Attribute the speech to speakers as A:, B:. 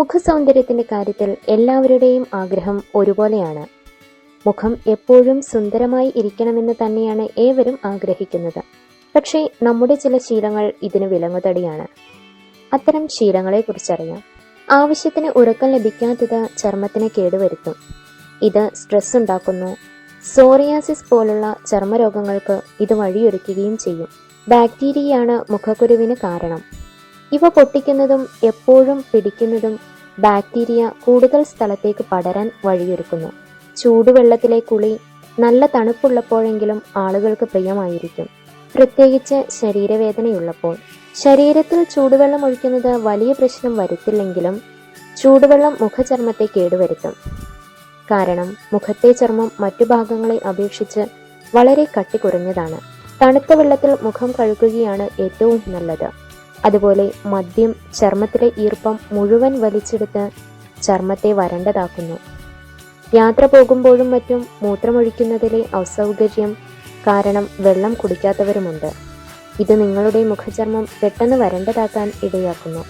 A: മുഖസൗന്ദര്യത്തിന്റെ കാര്യത്തിൽ എല്ലാവരുടെയും ആഗ്രഹം ഒരുപോലെയാണ്. മുഖം എപ്പോഴും സുന്ദരമായി ഇരിക്കണമെന്ന് തന്നെയാണ് ഏവരും ആഗ്രഹിക്കുന്നത്. പക്ഷേ നമ്മുടെ ചില ശീലങ്ങൾ ഇതിന് വിലങ്ങുതടിയാണ്. അത്തരം ശീലങ്ങളെക്കുറിച്ചറിയാം. ആവശ്യത്തിന് ഉറക്കം ലഭിക്കാത്തത് ചർമ്മത്തിന് കേടുവരുത്തും. ഇത് സ്ട്രെസ് ഉണ്ടാക്കുന്നു. സോറിയാസിസ് പോലുള്ള ചർമ്മരോഗങ്ങൾക്ക് ഇത് വഴിയൊരുക്കുകയും ചെയ്യും. ബാക്ടീരിയയാണ് മുഖക്കുരുവിന് കാരണം. ഇവ പൊട്ടിക്കുന്നതും എപ്പോഴും പിടിക്കുന്നതും ബാക്ടീരിയ കൂടുതൽ സ്ഥലത്തേക്ക് പടരാൻ വഴിയൊരുക്കുന്നു. ചൂടുവെള്ളത്തിലെ കുളി നല്ല തണുപ്പുള്ളപ്പോഴെങ്കിലും ആളുകൾക്ക് പ്രിയമായിരിക്കും. പ്രത്യേകിച്ച് ശരീരവേദനയുള്ളപ്പോൾ. ശരീരത്തിൽ ചൂടുവെള്ളം ഒഴിക്കുന്നത് വലിയ പ്രശ്നം വരുത്തില്ലെങ്കിലും ചൂടുവെള്ളം മുഖചർമ്മത്തെ കേടുവരുത്തും. കാരണം മുഖത്തെ ചർമ്മം മറ്റു ഭാഗങ്ങളെ അപേക്ഷിച്ച് വളരെ കട്ടി കുറഞ്ഞതാണ് തണുത്ത വെള്ളത്തിൽ മുഖം കഴുകുകയാണ് ഏറ്റവും നല്ലത്. അതുപോലെ മദ്യം ചർമ്മത്തിലെ ഈർപ്പം മുഴുവൻ വലിച്ചെടുത്ത് ചർമ്മത്തെ വരണ്ടതാക്കുന്നു. യാത്ര പോകുമ്പോഴും മറ്റും മൂത്രമൊഴിക്കുന്നതിലെ അസൗകര്യം കാരണം വെള്ളം കുടിക്കാത്തവരുമുണ്ട്. ഇത് നിങ്ങളുടെ മുഖചർമ്മം പെട്ടെന്ന് വരണ്ടതാക്കാൻ ഇടയാക്കുന്നു.